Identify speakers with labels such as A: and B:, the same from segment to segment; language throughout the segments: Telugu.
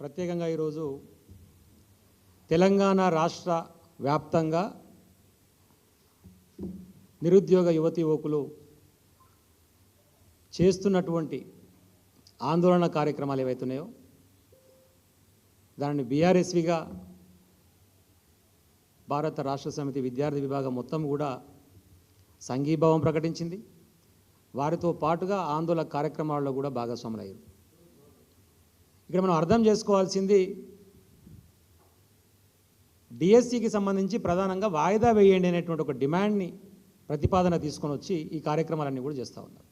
A: ప్రత్యేకంగా ఈరోజు తెలంగాణ రాష్ట్ర వ్యాప్తంగా నిరుద్యోగ యువతి యువకులు చేస్తున్నటువంటి ఆందోళన కార్యక్రమాలు ఏవైతున్నాయో దానిని బీఆర్ఎస్విగా భారత రాష్ట్ర సమితి విద్యార్థి విభాగం మొత్తం కూడా సంఘీభావం ప్రకటించింది. వారితో పాటుగా ఆందోళన కార్యక్రమాల్లో కూడా భాగస్వాములయ్యారు. ఇక్కడ మనం అర్థం చేసుకోవాల్సింది డిఎస్సికి సంబంధించి ప్రధానంగా వాయిదా వేయండి అనేటువంటి ఒక డిమాండ్ని ప్రతిపాదన తీసుకొని వచ్చి ఈ కార్యక్రమాలన్నీ కూడా చేస్తూ ఉన్నారు.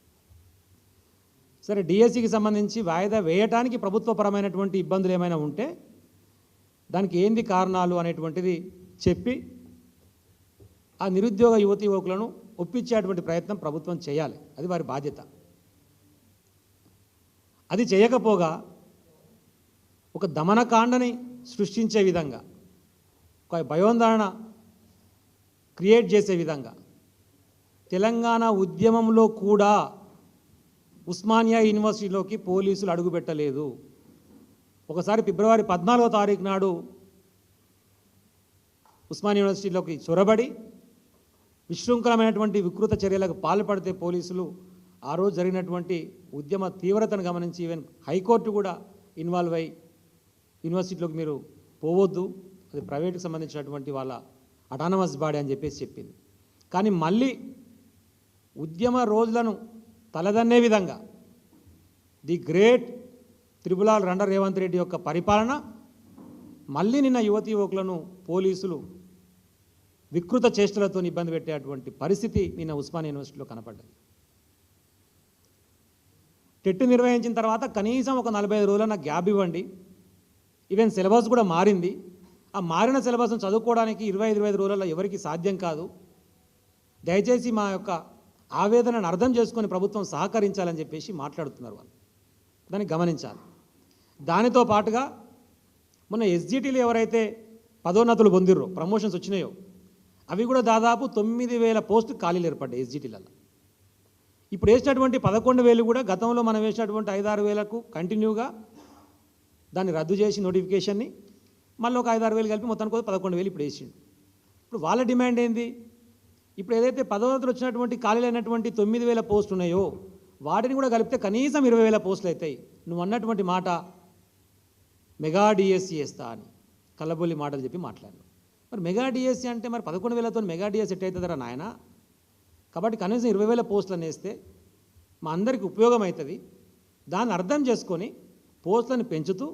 A: సరే డిఎస్సికి సంబంధించి వాయిదా వేయటానికి ప్రభుత్వపరమైనటువంటి ఇబ్బందులు ఏమైనా ఉంటే దానికి ఏంది కారణాలు అనేటువంటిది చెప్పి ఆ నిరుద్యోగ యువతి యువకులను ఒప్పించేటువంటి ప్రయత్నం ప్రభుత్వం చేయాలి. అది వారి బాధ్యత. అది చేయకపోగా ఒక దమనకాండని సృష్టించే విధంగా ఒక భయోందరణ క్రియేట్ చేసే విధంగా. తెలంగాణ ఉద్యమంలో కూడా ఉస్మానియా యూనివర్సిటీలోకి పోలీసులు అడుగుపెట్టలేదు. ఒకసారి ఫిబ్రవరి పద్నాలుగో తారీఖు నాడు ఉస్మానియా యూనివర్సిటీలోకి చొరబడి విశృంఖలమైనటువంటి వికృత చర్యలకు పాల్పడితే పోలీసులు ఆ రోజు జరిగినటువంటి ఉద్యమ తీవ్రతను గమనించి ఈవెన్ హైకోర్టు కూడా ఇన్వాల్వ్ అయ్యి యూనివర్సిటీలోకి మీరు పోవద్దు అది ప్రైవేట్కి సంబంధించినటువంటి వాళ్ళ అటానమస్ బాడీ అని చెప్పేసి చెప్పింది. కానీ మళ్ళీ ఉద్యమ రోజులను తలదన్నే విధంగా ది గ్రేట్ త్రిపులాల్ రండ రేవంత్ రెడ్డి యొక్క పరిపాలన మళ్ళీ నిన్న యువతి యువకులను పోలీసులు వికృత చేష్టలతో ఇబ్బంది పెట్టేటువంటి పరిస్థితి నిన్న ఉస్మాన్ యూనివర్సిటీలో కనపడ్డది. టెట్ నిర్వహించిన తర్వాత కనీసం ఒక నలభై ఐదు రోజుల గ్యాప్ ఇవ్వండి. ఈవెన్ సిలబస్ కూడా మారింది. ఆ మారిన సిలబస్ను చదువుకోవడానికి ఇరవై ఇరవై ఐదు రోజుల్లో ఎవరికి సాధ్యం కాదు. దయచేసి మా యొక్క ఆవేదనను అర్థం చేసుకొని ప్రభుత్వం సహకరించాలని చెప్పేసి మాట్లాడుతున్నారు వాళ్ళు. దాన్ని గమనించాలి. దానితో పాటుగా మొన్న ఎస్జిటీలు ఎవరైతే పదోన్నతులు పొందిర్రో ప్రమోషన్స్ వచ్చినాయో అవి కూడా దాదాపు తొమ్మిది వేల పోస్టు ఖాళీలు ఏర్పడ్డాయి ఎస్జిటీలలో ఇప్పుడు వేసినటువంటి పదకొండు వేలు కూడా గతంలో మనం వేసినటువంటి ఐదారు వేలకు కంటిన్యూగా దాన్ని రద్దు చేసి నోటిఫికేషన్ని మళ్ళీ ఒక ఐదారు వేలు కలిపి మొత్తానికి పదకొండు వేలు ఇప్పుడు వేసిండు. ఇప్పుడు వాళ్ళ డిమాండ్ ఏంది? ఇప్పుడు ఏదైతే పదోన్నతులు వచ్చినటువంటి ఖాళీలు అయినటువంటి తొమ్మిది వేల పోస్టులు ఉన్నాయో వాటిని కూడా కలిపితే కనీసం ఇరవై వేల పోస్టులు అవుతాయి. నువ్వు అన్నటువంటి మాట మెగా డిఎస్సి వేస్తా అని కల్లబొల్లి మాటలు చెప్పి మాట్లాడు మరి మెగా డిఎస్సి అంటే మరి పదకొండు వేలతో మెగా డిఎస్సి ఎట్ అవుతుందరా నాయన? కాబట్టి కనీసం ఇరవై వేల పోస్టులు వేస్తే మా అందరికి ఉపయోగం అవుతుంది. దాన్ని అర్థం చేసుకొని పోస్టులను పెంచుతూ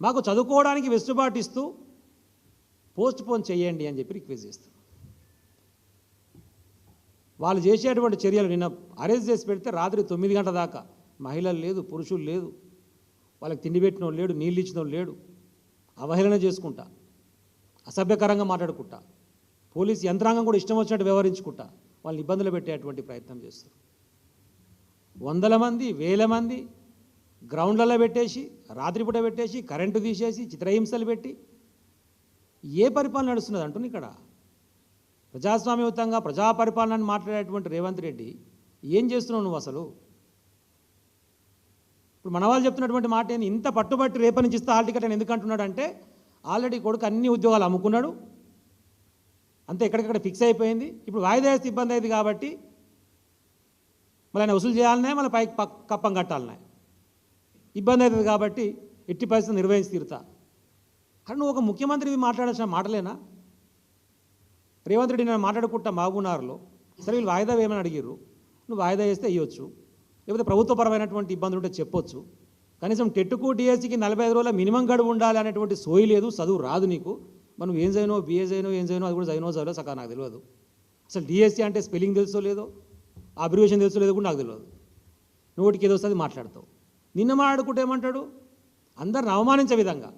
A: మాకు చదువుకోవడానికి వెసులుబాటు ఇస్తూ పోస్ట్ పోన్ చేయండి అని చెప్పి రిక్వెస్ట్ చేస్తాం వాళ్ళు చేసేటువంటి చర్యలు నిన్న అరెస్ట్ చేసి పెడితే రాత్రి తొమ్మిది గంటల దాకా మహిళలు లేదు పురుషులు లేదు వాళ్ళకి తిండి పెట్టినోడు లేడు నీళ్ళు ఇచ్చినోడు లేడు. అవహేళన చేసుకుంటా అసభ్యకరంగా మాట్లాడుకుంటా పోలీస్ యంత్రాంగం కూడా ఇష్టం వచ్చినట్టు వ్యవహరించుకుంటా వాళ్ళని ఇబ్బందులు పెట్టేటువంటి ప్రయత్నం చేస్తారు వందల మంది వేల మంది గ్రౌండ్లలో పెట్టేసి రాత్రిపూట పెట్టేసి కరెంటు తీసేసి చిత్రహింసలు పెట్టి ఏ పరిపాలన నడుస్తున్నది అంటుంది ఇక్కడ? ప్రజాస్వామ్యయుతంగా ప్రజా పరిపాలనని మాట్లాడేటువంటి రేవంత్ రెడ్డి ఏం చేస్తున్నావు నువ్వు అసలు? ఇప్పుడు మన వాళ్ళు చెప్తున్నటువంటి మాట ఏంది? ఇంత పట్టుబట్టి రేపటి నుంచి ఇస్తా హాల్ టికెట్ అని ఎందుకంటున్నాడు అంటే ఆల్రెడీ కొడుకు అన్ని ఉద్యోగాలు అమ్ముకున్నాడు. అంతే ఎక్కడికక్కడ ఫిక్స్ అయిపోయింది. ఇప్పుడు వాయిదా వేస్తే ఇబ్బంది అయింది కాబట్టి మళ్ళీ ఆయన వసూలు చేయాలనే మళ్ళీ పైకి కప్పం కట్టాలనే. ఇబ్బంది అవుతుంది కాబట్టి ఎట్టి పరిస్థితి నిర్వహించి తీరుతా. కానీ నువ్వు ఒక ముఖ్యమంత్రి మాట్లాడాల్సిన మాటలేనా రేవంత్ రెడ్డి నేను మాట్లాడుకుంటా మాగున్నారులో సరే వీళ్ళు వాయిదా వేయమని అడిగిర్రు. నువ్వు వాయిదా వేస్తే ఇవ్వచ్చు లేకపోతే ప్రభుత్వపరమైనటువంటి ఇబ్బందులు ఉంటే చెప్పొచ్చు. కనీసం టెట్టుకు డిఎస్సికి నలభై ఐదు రోజుల మినిమం గడువు ఉండాలి అనేటువంటి సోయి లేదు చదువు రాదు నీకు. మనం ఏం చేయనో బిఏ చేయనో ఏం చేయనో అది కూడా చదివినో చదివో సకా నాకు తెలియదు. అసలు డిఎస్సి అంటే స్పెల్లింగ్ తెలుసో లేదో? అబ్రివేషన్ తెలుసో లేదో కూడా నాకు తెలియదు. నోటికి ఏదో వస్తుంది మాట్లాడతావు. నిన్న మాట్లాడుకుంటే ఏమంటాడు? అందరిని అవమానించే విధంగా.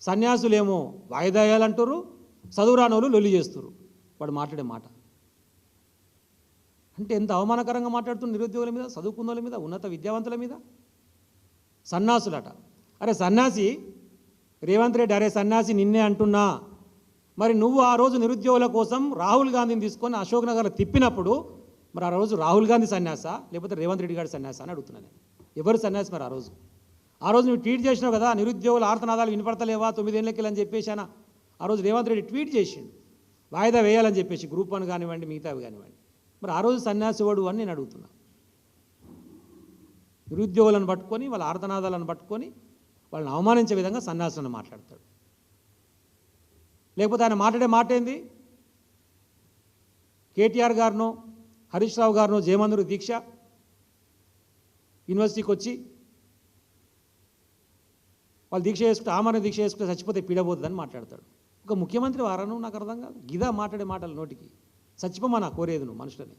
A: సన్యాసులేమో వాయిదా వేయాలంటారు చదువు రానోళ్ళు లొల్లి చేస్తారు వాడు మాట్లాడే మాట. అంటే ఎంత అవమానకరంగా మాట్లాడుతున్న నిరుద్యోగుల మీద చదువుకున్న వాళ్ళ మీద ఉన్నత విద్యావంతుల మీద? సన్యాసులట. అరే సన్యాసి రేవంత్ రెడ్డి అరే సన్యాసి నిన్నే అంటున్నా. మరి నువ్వు ఆ రోజు నిరుద్యోగుల కోసం రాహుల్ గాంధీని తీసుకొని అశోక్ నగర్లో తిప్పినప్పుడు మరి ఆ రోజు రాహుల్ గాంధీ సన్యాస లేకపోతే రేవంత్ రెడ్డి గారి సన్యాస అని అడుగుతున్నాను నేను. ఎవరు సన్యాసి మరి ఆ రోజు? ఆ రోజు నువ్వు ట్వీట్ చేసినావు కదా నిరుద్యోగుల ఆర్తనాదాలు వినపడతలేవా తొమ్మిదేళ్ళకి అని చెప్పేశానా? ఆ రోజు రేవంత్ రెడ్డి ట్వీట్ చేసిండు. వాయిదా వేయాలని చెప్పేసి గ్రూప్ వన్ కానివ్వండి మిగతావి కానివ్వండి. మరి ఆ రోజు సన్యాసివాడు అని నేను అడుగుతున్నా. నిరుద్యోగులను పట్టుకొని వాళ్ళ ఆర్తనాదాలను పట్టుకొని వాళ్ళని అవమానించే విధంగా సన్యాసులను మాట్లాడతాడు. లేకపోతే ఆయన మాట్లాడే మాట ఏంది? కేటీఆర్ గారినో హరీష్ రావు గారు జయమందురు దీక్ష యూనివర్సిటీకి వచ్చి వాళ్ళు దీక్ష చేసుకుంటే ఆమరణ దీక్ష చేసుకుంటే చచ్చిపోతే పీడబోతుందని మాట్లాడతాడు. ఒక ముఖ్యమంత్రి వారను నాకు అర్థం కాదు. గిదా మాట్లాడే మాటలు నోటికి చచ్చిపోమా కోరేది నువ్వు మనుషులని?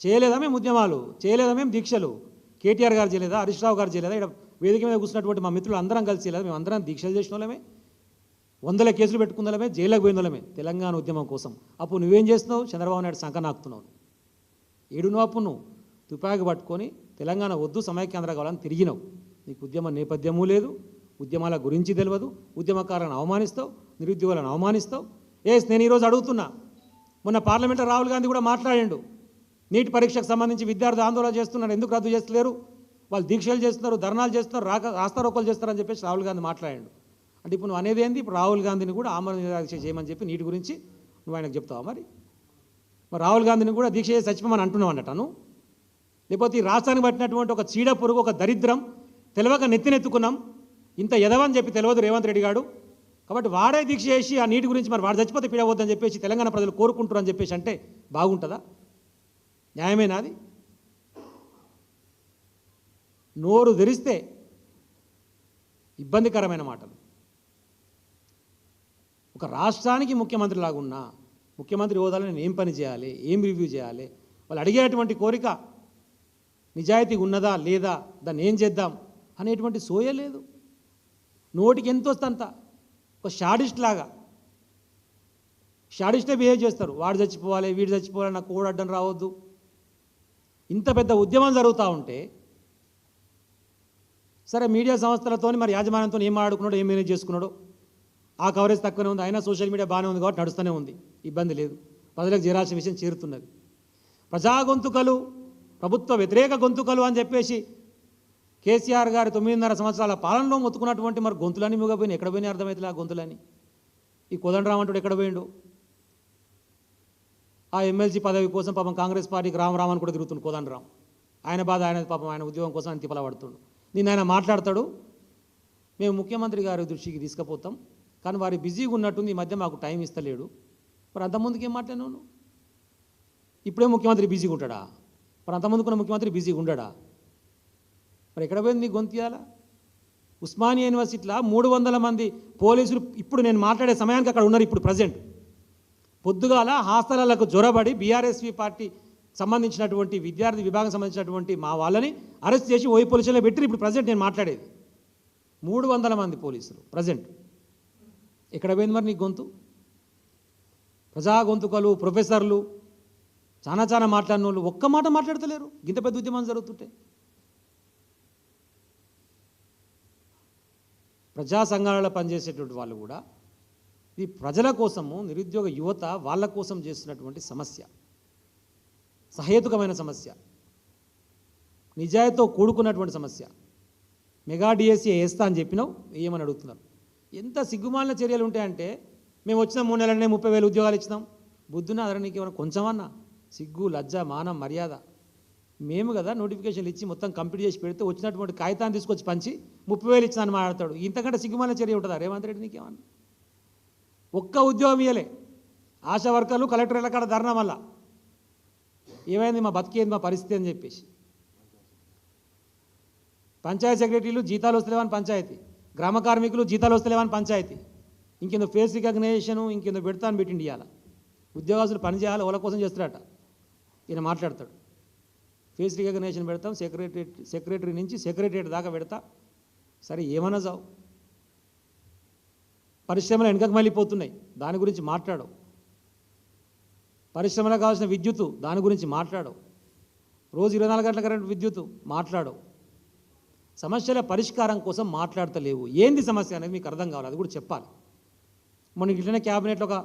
A: చేయలేదా మేము ఉద్యమాలు? చేయలేదా మేము దీక్షలు? కేటీఆర్ గారు చేయలేదా? హరీష్ రావు గారు చేయలేదా? ఇక్కడ వేదిక మీద కూర్చున్నటువంటి మా మిత్రులు అందరం కలిసి చేయలేదా? మేము అందరం దీక్షలు చేసిన వాళ్ళమే. వందల కేసులు పెట్టుకున్నలమే జైలకు పోయిన తెలంగాణ ఉద్యమం కోసం. అప్పుడు నువ్వేం చేస్తున్నావు? చంద్రబాబు నాయుడు సంఖ నాకుతున్నావు ఏడు నువ్వు తుపాకి పట్టుకొని తెలంగాణ వద్దు సమైక్యాంధ్ర కావాలని తిరిగినావు. నీకు ఉద్యమ నేపథ్యము లేదు ఉద్యమాల గురించి తెలియదు ఉద్యమకారులను అవమానిస్తావు నిరుద్యోగులను అవమానిస్తావు. ఏస్ నేను ఈరోజు అడుగుతున్నా మొన్న పార్లమెంట్లో రాహుల్ గాంధీ కూడా మాట్లాడాడు నీట్ పరీక్షకు సంబంధించి విద్యార్థి ఆందోళన చేస్తున్నారు ఎందుకు రద్దు చేస్తలేరు? వాళ్ళు దీక్షలు చేస్తున్నారు ధర్నాలు చేస్తున్నారు రాక రాస్తారోకలు చేస్తారని చెప్పేసి రాహుల్ గాంధీ మాట్లాడాడు. అంటే ఇప్పుడు నువ్వు అనేది ఏంది? ఇప్పుడు రాహుల్ గాంధీని కూడా ఆమరణ చేయమని చెప్పి నీటి గురించి నువ్వు ఆయనకు చెప్తావా మరి? మరి రాహుల్ గాంధీని కూడా దీక్ష చేసి చచ్చిపోమని అంటున్నాం అన్నట్టు లేకపోతే ఈ రాష్ట్రానికి పట్టినటువంటి ఒక చీడ పురుగు ఒక దరిద్రం తెలియక నెత్తినెత్తుకున్నాం. ఇంత ఎదవని చెప్పి తెలియదు రేవంత్ రెడ్డి గారు. కాబట్టి వాడే దీక్ష చేసి ఆ నీటి గురించి మరి వాడు చచ్చిపోతే పీడవద్దని చెప్పేసి తెలంగాణ ప్రజలు కోరుకుంటారు అని చెప్పేసి అంటే బాగుంటుందా? న్యాయమేనా అది? నోరు తెరిస్తే ఇబ్బందికరమైన మాటలు. ఒక రాష్ట్రానికి ముఖ్యమంత్రి లాగున్నా ముఖ్యమంత్రి హోదాలో నేను ఏం పని చేయాలి? ఏం రివ్యూ చేయాలి? వాళ్ళు అడిగేటువంటి కోరిక నిజాయితీ ఉన్నదా లేదా? దాన్ని ఏం చేద్దాం? అనేటువంటి సోయ లేదు. నోటికి ఎంత వస్తంత ఒక షాడిస్ట్ లాగా. షాడిస్టే బిహేవ్ చేస్తారు. వాడు చచ్చిపోవాలి వీడు చచ్చిపోవాలి నాకు కూడా అడ్డం రావద్దు. ఇంత పెద్ద ఉద్యమం జరుగుతూ ఉంటే సరే మీడియా సంస్థలతోని మరి యాజమాన్యంతో ఏం ఆడుకున్నాడో ఏం మేనేజ్ చేసుకున్నాడో ఆ కవరేజ్ తక్కువనే ఉంది. అయినా సోషల్ మీడియా బాగానే ఉంది కాబట్టి నడుస్తూనే ఉంది. ఇబ్బంది లేదు. ప్రజలకు చేరాల్సిన విషయం చేరుతున్నది. ప్రజా గొంతుకలు ప్రభుత్వ వ్యతిరేక గొంతుకలు అని చెప్పేసి కేసీఆర్ గారి తొమ్మిదిన్నర సంవత్సరాల పాలనలో మొత్తుకున్నటువంటి మరి గొంతులన్నీ మిగపోయినా ఎక్కడ పోయినా అర్థమవుతుంది ఆ గొంతులని ఈ కోదండరామ్ అంటుడు ఎక్కడ పోయిండు? ఆ ఎమ్మెల్సీ పదవి కోసం పాపం కాంగ్రెస్ పార్టీకి రామ్ రామ్ అని కూడా తిరుగుతుండు కోదండరామ్ ఆయన బాధ ఆయన పాపం ఆయన ఉద్యోగం కోసం ఆయన తిప్పల పడుతుండు నేను ఆయన మాట్లాడతాడు. మేము ముఖ్యమంత్రి గారి దృష్టికి తీసుకుపోతాం. కానీ వారి బిజీగా ఉన్నట్టుంది ఈ మధ్య మాకు టైం ఇస్తలేడు. మరి అంతకుముందుకు ఏం మాట్లాడినావు ఇప్పుడే ముఖ్యమంత్రి బిజీగా ఉంటాడా? మరి అంతకుముందుకున్న ముఖ్యమంత్రి బిజీగా ఉండడా? మరి ఎక్కడ పోయింది నీ గొంతియాలా ఉస్మానియా యూనివర్సిటీలో మూడు వందల మంది పోలీసులు ఇప్పుడు నేను మాట్లాడే సమయానికి అక్కడ ఉన్నారు ఇప్పుడు ప్రజెంట్. పొద్దుగాల హాస్టళ్ళకు జ్వరబడి బీఆర్ఎస్వి పార్టీ సంబంధించినటువంటి విద్యార్థి విభాగం సంబంధించినటువంటి మా వాళ్ళని అరెస్ట్ చేసి ఓయి పోలీసులో పెట్టి ఇప్పుడు ప్రజెంట్ నేను మాట్లాడేది. మూడు వందల మంది పోలీసులు ప్రజెంట్. ఎక్కడ పోయింది మరి నీ గొంతు? ప్రజా గొంతుకలు ప్రొఫెసర్లు చాలా చాలా మాట్లాడిన వాళ్ళు ఒక్క మాట మాట్లాడతలేరు. ఇంత పెద్ద ఉద్యమం జరుగుతుంటే. ప్రజా సంఘాలలో పనిచేసేటువంటి వాళ్ళు కూడా ఇది ప్రజల కోసము నిరుద్యోగ యువత వాళ్ళ కోసం చేస్తున్నటువంటి సమస్య. సహేతుకమైన సమస్య. నిజాయితీతో కూడుకున్నటువంటి సమస్య. మెగా డిఎస్సీ వేస్తా అని చెప్పినావు ఏమని అడుగుతున్నారు? ఎంత సిగ్గుమాలిన చర్యలు ఉంటాయంటే మేము వచ్చిన మూడు నెలలనే ముప్పై వేలు ఉద్యోగాలు ఇచ్చినాం. బుద్ధున అదర నీకు ఏమైనా కొంచెమన్నా? సిగ్గు లజ్జ మానం మర్యాద. మేము కదా నోటిఫికేషన్లు ఇచ్చి మొత్తం కంప్లీట్ చేసి పెడితే వచ్చినటువంటి కాగితాన్ని తీసుకొచ్చి పంచి ముప్పై వేలు ఇచ్చినా అని మాట్లాడతాడు. ఇంతకంటే సిగ్గుమాలిన చర్య ఉంటుందా? రేవంత్ రెడ్డి నీకేమన్నా ఒక్క ఉద్యోగం ఇయ్యలే. ఆశా వర్కర్లు కలెక్టర్ల కాడ ధర్నా మళ్ళా. ఏమైంది మా బతికేది మా పరిస్థితి అని చెప్పేసి. పంచాయతీ సెక్రటరీలు జీతాలు వస్తలేవని పంచాయతీ. గ్రామ కార్మికులు జీతాలు వస్తలేవని పంచాయతీ. ఇంకేందో ఫేస్ రికగ్నేషను ఇంకేందో పెడతా అని పెట్టిండి ఇవాళ ఉద్యోగస్తులు పని చేయాలి వాళ్ళ కోసం చేస్తారట ఈయన మాట్లాడతాడు. ఫేస్ రికగ్నైజేషన్ పెడతాం సెక్రటరీ సెక్రటరీ నుంచి సెక్రటరేట్ దాకా పెడతా. సరే ఏమన్నా చావు పరిశ్రమలు వెనకకు మళ్ళీపోతున్నాయి దాని గురించి మాట్లాడవు. పరిశ్రమలకు కావాల్సిన విద్యుత్తు దాని గురించి మాట్లాడవు. రోజు ఇరవై నాలుగు గంటల కరెంట్ విద్యుత్తు మాట్లాడవు. సమస్యల పరిష్కారం కోసం మాట్లాడతలేవు. ఏంది సమస్య అనేది మీకు అర్థం కావాలి అది కూడా చెప్పాలి. మొన్న ఇట్లనే క్యాబినెట్లో ఒక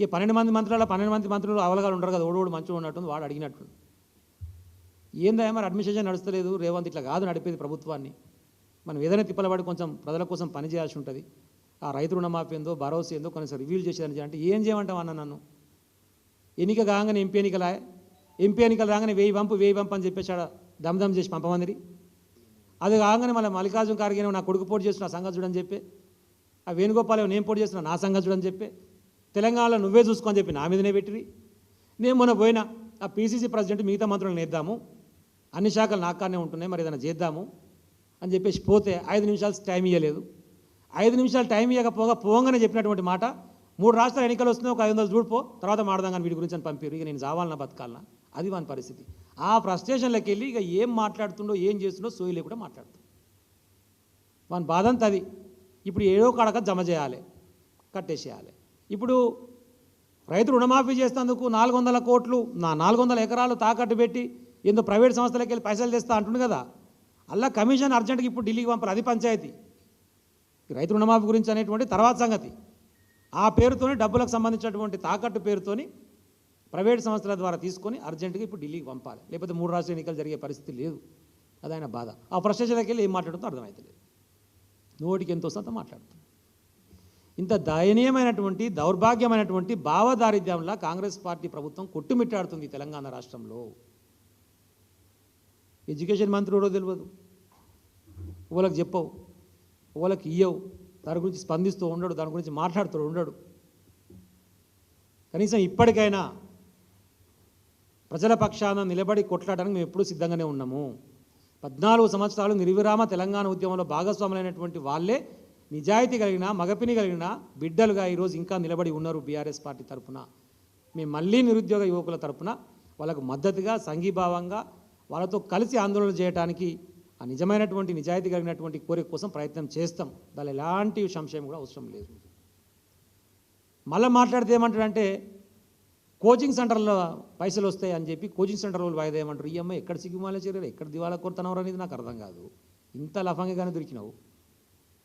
A: ఈ పన్నెండు మంది మంత్రుల పన్నెండు మంది మంత్రులు అవలగాలు ఉండరు కదా ఓడోడు మంచిగా ఉన్నట్టుంది వాడు అడిగినట్టు. ఏందా మరి అడ్మినిస్ట్రేషన్ నడుస్తలేదు రేవంత్ ఇట్లా కాదు నడిపేది ప్రభుత్వాన్ని. మనం ఏదైనా తిప్పలబడి కొంచెం ప్రజల కోసం పని చేయాల్సి ఉంటుంది. ఆ రైతు రుణమాఫీ ఏందో భరోసా ఏందో కొంచెం రివ్యూలు చేసేదని అంటే ఏం చేయమంటావు అన్న నన్ను? ఎన్నిక కాగానే ఎంపీ ఎన్నికలా ఎంపీ ఎన్నికలు రాగానే వేయి పంపు వేయి పంపు అని చెప్పేసి ఆడ చేసి పంపమందిరి. అది కాగానే మళ్ళీ మల్లికార్జున ఖార్గే నా కొడుకు పోటీ చేసిన సంగతి చూడని చెప్పి. ఆ వేణుగోపాల్ నేను పోటీ చేసిన నా సంగతి చూడని చెప్పి. తెలంగాణలో నువ్వే చూసుకోని చెప్పి నా మీదనే పెట్టిరి. నేను మొన్న పోయినా ఆ పీసీసీ ప్రెసిడెంట్ మిగతా మంత్రులను నేద్దాము. అన్ని శాఖలు నాకానే ఉంటున్నాయి మరి ఏదైనా చేద్దాము అని చెప్పేసి పోతే ఐదు నిమిషాలు టైం ఇవ్వలేదు ఐదు నిమిషాలు టైం ఇవ్వకపోగా పోగానే చెప్పినటువంటి మాట మూడు రాష్ట్రాల ఎన్నికలు వస్తున్నాయి ఒక ఐదు వందలు చూడిపో తర్వాత మాడదాం కానీ వీటి గురించి అని పంపారు ఇక నేను చావాలన్నా బతకాలన్నా అది వాని పరిస్థితి. ఆ ఫ్రస్ట్రేషన్లోకి వెళ్ళి ఇక ఏం మాట్లాడుతుండో ఏం చేస్తుండో సోయి లేకుండా మాట్లాడుతుంది వాని బాధ అంతా అది. ఇప్పుడు ఏడో కడక జమ చేయాలి కట్టేసేయాలి. ఇప్పుడు రైతు రుణమాఫీ చేసేందుకు నాలుగు వందల కోట్లు నా నాలుగు వందల ఎకరాలు తాకట్టు పెట్టి ఏందో ప్రైవేట్ సంస్థలకి వెళ్ళి పైసలు తెస్తా అంటుండు కదా. అలా కమిషన్ అర్జెంట్గా ఇప్పుడు ఢిల్లీకి పంపాలి అది పంచాయతీ. రైతు రుణమాఫీ గురించి అనేటువంటి తర్వాత సంగతి. ఆ పేరుతోని డబ్బులకు సంబంధించినటువంటి తాకట్టు పేరుతోని ప్రైవేట్ సంస్థల ద్వారా తీసుకొని అర్జెంటుగా ఇప్పుడు ఢిల్లీకి పంపాలి. లేకపోతే మూడు రాష్ట్ర ఎన్నికలు జరిగే పరిస్థితి లేదు. అది ఆయన బాధ. ఆ ఫ్రస్ట్రేషన్లోకి వెళ్ళి ఏం మాట్లాడుతుందో అర్థమవుతలేదు నోటికి ఎంత వస్తుందో మాట్లాడుతుంది. ఇంత దయనీయమైనటువంటి దౌర్భాగ్యమైనటువంటి భావదారిద్ర్యంలా కాంగ్రెస్ పార్టీ ప్రభుత్వం కొట్టుమిట్టాడుతుంది తెలంగాణ రాష్ట్రంలో. ఎడ్యుకేషన్ మంత్రి ఎవరో తెలియదు వాళ్ళకి చెప్పవు. వాళ్ళకి ఇయ్యవు. దాని గురించి స్పందిస్తూ ఉండడు. దాని గురించి మాట్లాడుతూ ఉండడు. కనీసం ఇప్పటికైనా ప్రజల పక్షాన నిలబడి కొట్లాడడానికి మేము ఎప్పుడూ సిద్ధంగానే ఉన్నాము. పద్నాలుగు సంవత్సరాలు నిర్విరామ తెలంగాణ ఉద్యమంలో భాగస్వాములైనటువంటి వాళ్ళే నిజాయితీ కలిగిన మగపిని కలిగిన బిడ్డలుగా ఈరోజు ఇంకా నిలబడి ఉన్నారు బీఆర్ఎస్ పార్టీ తరఫున మేము మళ్ళీ నిరుద్యోగ యువకుల తరఫున వాళ్ళకు మద్దతుగా సంఘీభావంగా వాళ్ళతో కలిసి ఆందోళన చేయడానికి ఆ నిజమైనటువంటి నిజాయితీ కలిగినటువంటి కోరిక కోసం ప్రయత్నం చేస్తాం. దాని ఎలాంటి సంశయం కూడా అవసరం లేదు. మళ్ళీ మాట్లాడితే ఏమంటాడంటే కోచింగ్ సెంటర్లో పైసలు వస్తాయి అని చెప్పి కోచింగ్ సెంటర్ వాళ్ళు వాయిదా ఏమంటారు? ఈ అమ్మాయి ఎక్కడ సిగ్గుమాల చేరారు ఎక్కడ దివాలా కొడుతున్నావు అనేది నాకు అర్థం కాదు. ఇంత లఫంగానే దొరికినావు.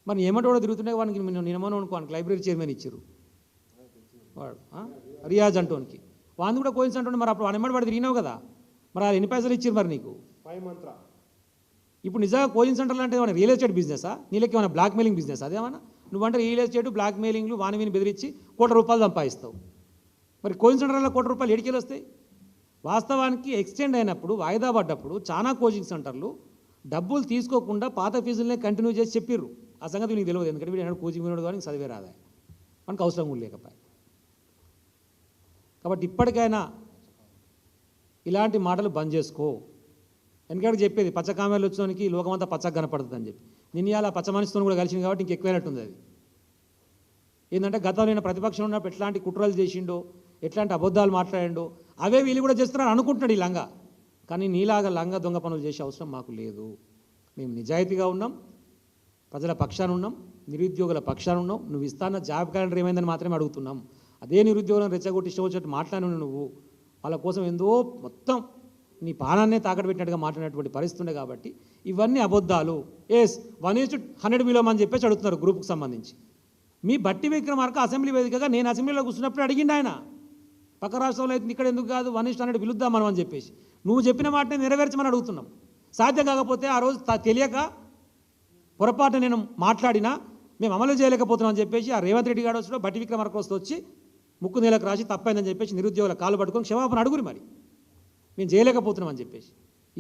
A: మరి ఏమంటే కూడా తిరుగుతున్నాయి వానికి నేను నినమను అనుకోనికి లైబ్రరీ చైర్మన్ ఇచ్చారు. వాడు? రియాజ్ అంటోనికి. వాడిని కూడా కోచింగ్ సెంటర్ మరి అప్పుడు వాడు పడి తిరిగినావు కదా? మరి అది ఎన్ని పైసలు ఇచ్చారు మరి నీకు? ఇప్పుడు నిజంగా కోచింగ్ సెంటర్లు అంటే ఏమైనా రియల్ ఎస్టేట్ బిజినెసా? నీళ్ళకి ఏమైనా బ్లాక్ మెయిలింగ్ బిజినెస్? అదేమన్నా? నువ్వంటే రియల్ ఎస్టేట్ బ్లాక్ మెయిలింగ్లు వాని వీని బెదిరించి కోట్ల రూపాయలు సంపాదిస్తావు. మరి కోచింగ్ సెంటర్లో కోటి రూపాయలు ఎడికెళ్ళి వస్తాయి. వాస్తవానికి ఎక్స్టెండ్ అయినప్పుడు వాయిదా పడ్డప్పుడు చాలా కోచింగ్ సెంటర్లు డబ్బులు తీసుకోకుండా పాత ఫీజులనే కంటిన్యూ చేసి చెప్పిర్రు. ఆ సంగతి నీకు తెలియదు ఎందుకంటే వీడు కోచింగ్ వినడు కానీ చదివే రాదా మనకు అవసరం కూడా లేకపోయి? కాబట్టి ఇప్పటికైనా ఇలాంటి మాటలు బంద్ చేసుకో. ఎందుకంటే చెప్పేది పచ్చ కామెలు వచ్చడానికి లోకమంతా పచ్చగా కనపడుతుంది అని చెప్పి. నిన్న ఇలా పచ్చ మనిషితో కూడా కలిసింది కాబట్టి ఇంకెక్కువైనట్టుంది అది. ఏంటంటే గతంలో నేను ప్రతిపక్షం ఉన్నప్పుడు ఎట్లాంటి కుట్రలు చేసిండో ఎట్లాంటి అబద్ధాలు మాట్లాడాడు అవే వీళ్ళు కూడా చేస్తున్నారని అనుకుంటున్నాడు ఈ లంగా. కానీ నీలాగా లంగా దొంగ పనులు చేసే అవసరం మాకు లేదు. మేము నిజాయితీగా ఉన్నాం ప్రజల పక్షాన ఉన్నాం నిరుద్యోగుల పక్షాన ఉన్నాం. నువ్వు ఇస్తాన్న జాబ్ క్యాలెండర్ ఏమైందని మాత్రమే అడుగుతున్నాం. అదే నిరుద్యోగులను రెచ్చగొట్టి ఇష్టం వచ్చినట్టు మాట్లాడిన నువ్వు. వాళ్ళ కోసం ఎందో మొత్తం నీ ప్రాణాన్నే తాకట్టు పెట్టినట్టుగా మాట్లాడినటువంటి పరిస్థితి ఉండే కాబట్టి ఇవన్నీ అబద్ధాలు. S one is hundred below అని చెప్పేసి అడుగుతున్నారు గ్రూప్కి సంబంధించి. మీ బట్టి విక్రమార్క అసెంబ్లీ వేదికగా నేను అసెంబ్లీలో కూర్చున్నప్పుడు అడిగిండు ఆయన. పక్క రాష్ట్రంలో అయితే ఇక్కడ ఎందుకు కాదు? వన్ ఇస్ట్ హండ్రెడ్ పిలుద్దాం మనం అని చెప్పేసి. నువ్వు చెప్పిన మాటనే నెరవేర్చమని అడుగుతున్నాం. సాధ్యం కాకపోతే ఆ రోజు తెలియక పొరపాటు నేను మాట్లాడినా మేము అమలు చేయలేకపోతున్నాం అని చెప్పేసి ఆ రేవంత్ రెడ్డి గారు వచ్చి బట్టి విక్రమార్క వచ్చి ముక్కు నేలకు రాసి తప్పైందని చెప్పేసి నిరుద్యోగుల కాలు పట్టుకొని క్షమాపణ అడుగురు మరి. మేము చేయలేకపోతున్నాం అని చెప్పేసి.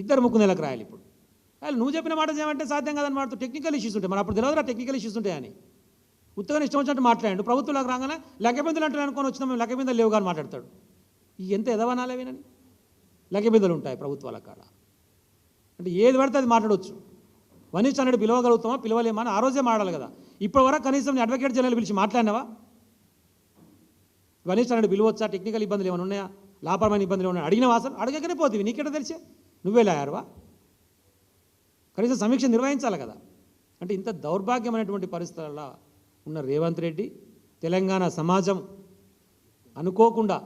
A: ఇద్దరు ముక్కు నెలకు రాయాలి ఇప్పుడు. అసలు నువ్వు చెప్పిన మాట చేయమంటే సాధ్యం కాదని మాట్లాడుతూ టెక్నికల్ ఇష్యూస్ ఉంటాయి. మరి అప్పుడు తెలియదు టెక్నికల్ ఇష్యూస్ ఉంటాయని. ఉత్తగా ఇష్టం వచ్చినట్టు మాట్లాడండి. ప్రభుత్వంలోకి రాగానే లెక్కబిందులు అంటారు అనుకొని వచ్చినా మేము లెక్కబిందలు లేవు కానీ మాట్లాడతాడు. ఈ ఎంత ఎదవనాలే వినని లెక్కబిందలు ఉంటాయి ప్రభుత్వాల కాడ. అంటే ఏది పడితే అది మాట్లాడవచ్చు వనిష్ అన్నట్టు పిలవగలుగుతామా? పిలవలేమా అని ఆ రోజే మాట్లాడాలి కదా. ఇప్పటి వరకు కనీసం నేను అడ్వకేట్ జనరల్ పిలిచి మాట్లాడినావా? వనిష్ అన్నట్టు పిలవచ్చా? టెక్నికల్ ఇబ్బందులు ఏమైనా ఉన్నాయా? లాపరమైన ఇబ్బందులు ఏమైనా అడిగినవా అసలు? అడగకనే పోతుంది నీకెట తెలిసే? నువ్వే లాయారువా? కనీసం సమీక్ష నిర్వహించాలి కదా. అంటే ఇంత దౌర్భాగ్యమైనటువంటి పరిస్థితులలో ఉన్న రేవంత్ రెడ్డి తెలంగాణ సమాజం అనుకోకుండా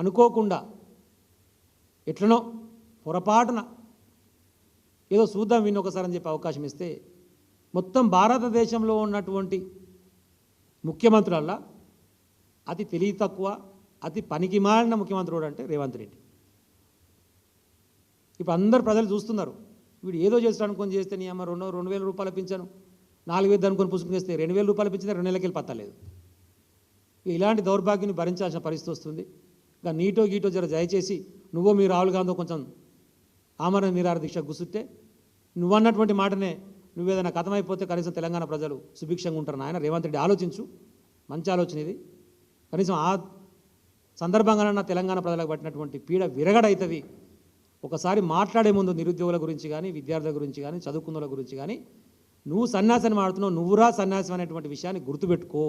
A: అనుకోకుండా ఎట్లనో పొరపాటున ఏదో చూద్దాం విని ఒకసారి అని చెప్పి అవకాశం ఇస్తే మొత్తం భారతదేశంలో ఉన్నటువంటి ముఖ్యమంత్రులల్లా అతి తెలివి తక్కువ అతి పనికి మాలిన ముఖ్యమంత్రుడు అంటే రేవంత్ రెడ్డి. ఇప్పుడు అందరు ప్రజలు చూస్తున్నారు. వీడు ఏదో చేస్తాడు అనుకొని చేస్తే నీ అమ్మ రెండు రెండు వేల రూపాయలు పెంచాను నాలుగు వేలు అనుకొని పుస్తకం చేస్తే రెండు వేల రూపాయలు పెంచితే రెండు నెలలకి పత్తలేదు. ఇలాంటి దౌర్భాగ్యాన్ని భరించాల్సిన పరిస్థితి వస్తుంది. ఇంకా నీటో గీటో జర దయచేసి నువ్వో మీ రాహుల్ గాంధీ కొంచెం ఆమరణ నిరార దీక్ష గుసుట్టే నువ్వన్నటువంటి మాటనే నువ్వేదైనా కథమైపోతే కనీసం తెలంగాణ ప్రజలు సుభిక్షంగా ఉంటారు నాయన. రేవంత్ రెడ్డి ఆలోచించు మంచి ఆలోచన ఇది. కనీసం ఆ సందర్భంగానన్నా తెలంగాణ ప్రజలకు పట్టినటువంటి పీడ విరగడవుతుంది ఒకసారి మాట్లాడే ముందు నిరుద్యోగుల గురించి కానీ విద్యార్థుల గురించి కానీ చదువుకున్న గురించి కానీ నువ్వు సన్యాసిని మాడుతున్నావు నువ్వురా సన్యాసం అనేటువంటి విషయాన్ని గుర్తుపెట్టుకో.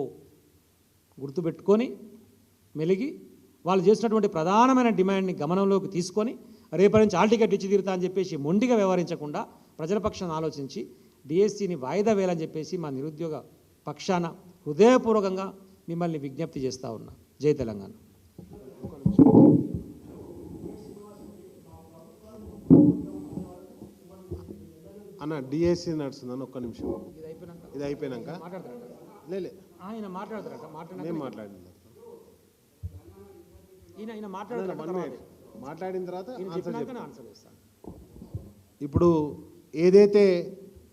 A: గుర్తుపెట్టుకొని మెలిగి వాళ్ళు చేసినటువంటి ప్రధానమైన డిమాండ్ని గమనంలోకి తీసుకొని రేపటి నుంచి ఆల్ టికెట్ ఇచ్చి తీరుతా అని చెప్పేసి మొండిగా వ్యవహరించకుండా ప్రజల పక్షాన్ని ఆలోచించి డిఎస్సిని వాయిదా వేయాలని చెప్పేసి మా నిరుద్యోగ పక్షాన హృదయపూర్వకంగా మిమ్మల్ని విజ్ఞప్తి చేస్తూ ఉన్నా. జై తెలంగాణ.
B: అన్న డిఎస్సి నడుస్తుందని ఒక్క నిమిషం.
A: ఇది అయిపోయినాక?
B: లేలే
A: ఆయన మాట్లాడతారట. ఈయన
B: మినిట్. మాట్లాడిన తర్వాత ఆన్సర్ ఇప్పుడు ఏదైతే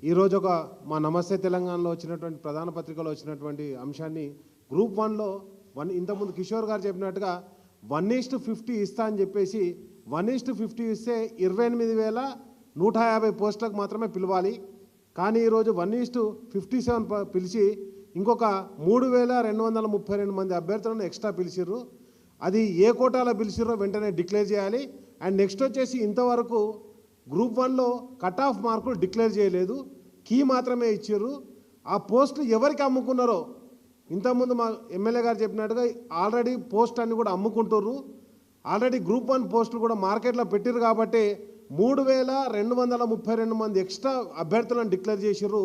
B: ఈరోజు ఒక మా నమస్తే తెలంగాణలో వచ్చినటువంటి ప్రధాన పత్రికలో వచ్చినటువంటి అంశాన్ని గ్రూప్ వన్లో వన్ ఇంతకుముందు కిషోర్ గారు చెప్పినట్టుగా వన్ ఈస్ట్ ఫిఫ్టీ ఇస్తా అని చెప్పేసి వన్ ఈస్ట్ ఫిఫ్టీ ఇస్తే ఇరవై ఎనిమిది వేల నూట యాభై పోస్టులకు మాత్రమే పిలవాలి. కానీ ఈరోజు వన్ ఈస్టు ఫిఫ్టీ సెవెన్ పిలిచి ఇంకొక మూడు వేల రెండు వందల ముప్పై రెండు మంది అభ్యర్థులను ఎక్స్ట్రా పిలిచిర్రు. అది ఏ కోటాలో పిలిచిర్రో వెంటనే డిక్లేర్ చేయాలి. అండ్ నెక్స్ట్ వచ్చేసి ఇంతవరకు గ్రూప్ వన్లో కట్ ఆఫ్ మార్కులు డిక్లేర్ చేయలేదు. కీ మాత్రమే ఇచ్చారు ఆ పోస్టులు ఎవరికి అమ్ముకున్నారో ఇంతకుముందు మా ఎమ్మెల్యే గారు చెప్పినట్టుగా ఆల్రెడీ పోస్ట్ అన్ని కూడా అమ్ముకుంటున్నారు ఆల్రెడీ గ్రూప్ వన్ పోస్టులు కూడా మార్కెట్లో పెట్టిరు కాబట్టి మూడు వేల రెండు వందల ముప్పై రెండు మంది ఎక్స్ట్రా అభ్యర్థులను డిక్లేర్ చేసిర్రు.